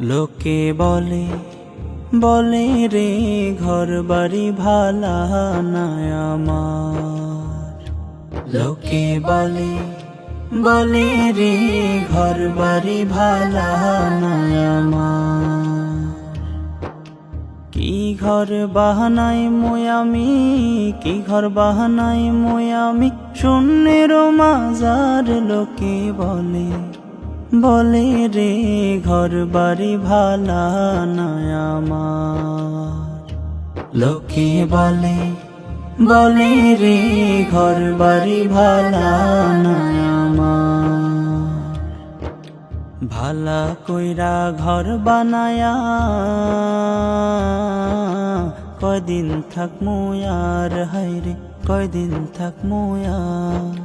লোকে বলে বলে রে ঘর বাড়ি ভালা নাই আমার। লোকে বলে বলে রে ঘর বাড়ি ভালা নাই আমার। কি ঘর বাহানাই ময়ামি কি ঘর বাহানাই ময়ামি শূন্যের মাজার লোকে বলে বলে রে ঘর বাড়ি ভালা আমার। লোকে বলে বলে রে ঘর বাড়ি ভালা আমার। ভালা কইরা ঘর বানায়া কয়দিন থাক মুয়ার হাইরে কয়দিন থাক মুয়ার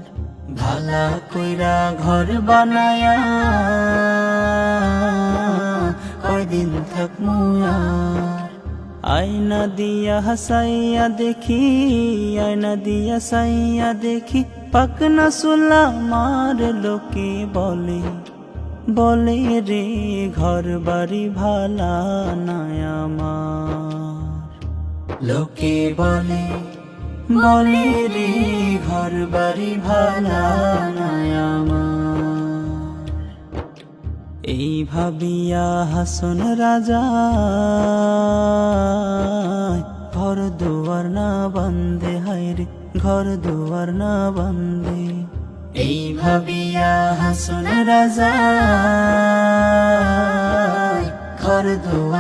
ভালা কইরা ঘর বানায়া, কয়দিন থাক মুয়ার আয়না দিয়া হাসাইয়া দেখি, আয়না দিয়া সাইয়া দেখি, পাকনা সুলা মার লোকে বলে বলে রে ঘর বাড়ি ভালা আমার। লোকে বলে বলে রে ঘর বাড়ি ভালা এই ভাবিয়া হাসন রাজা, ঘর দুয়ার না বন্দে হাইরে ঘর দুয়ার না বন্দে এই ভাবিয়া হাসন রাজা, ঘর দুয়ার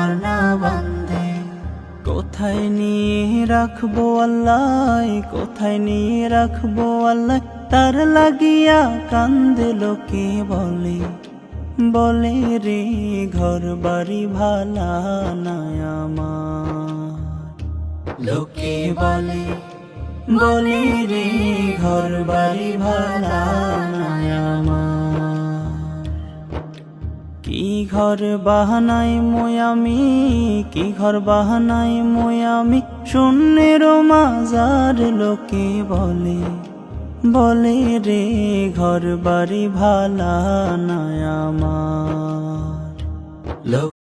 কোথায় নিয়ে রাখব আল্লাহ? কোথায় নিয়ে রাখব আল্লাহ? তার লাগিয়া কান্দে লোকে বলে বলে রে ঘর বাড়ি ভালা আমার। লোকে বলে বলে রে ঘর বাড়ি ভালা নাই ঘর বাহানাই ময়ামি কি ঘর বাহানাই ময়ামি শূন্যের মাজার লোকে বলে বলে রে ঘর বাড়ি ভালা লোক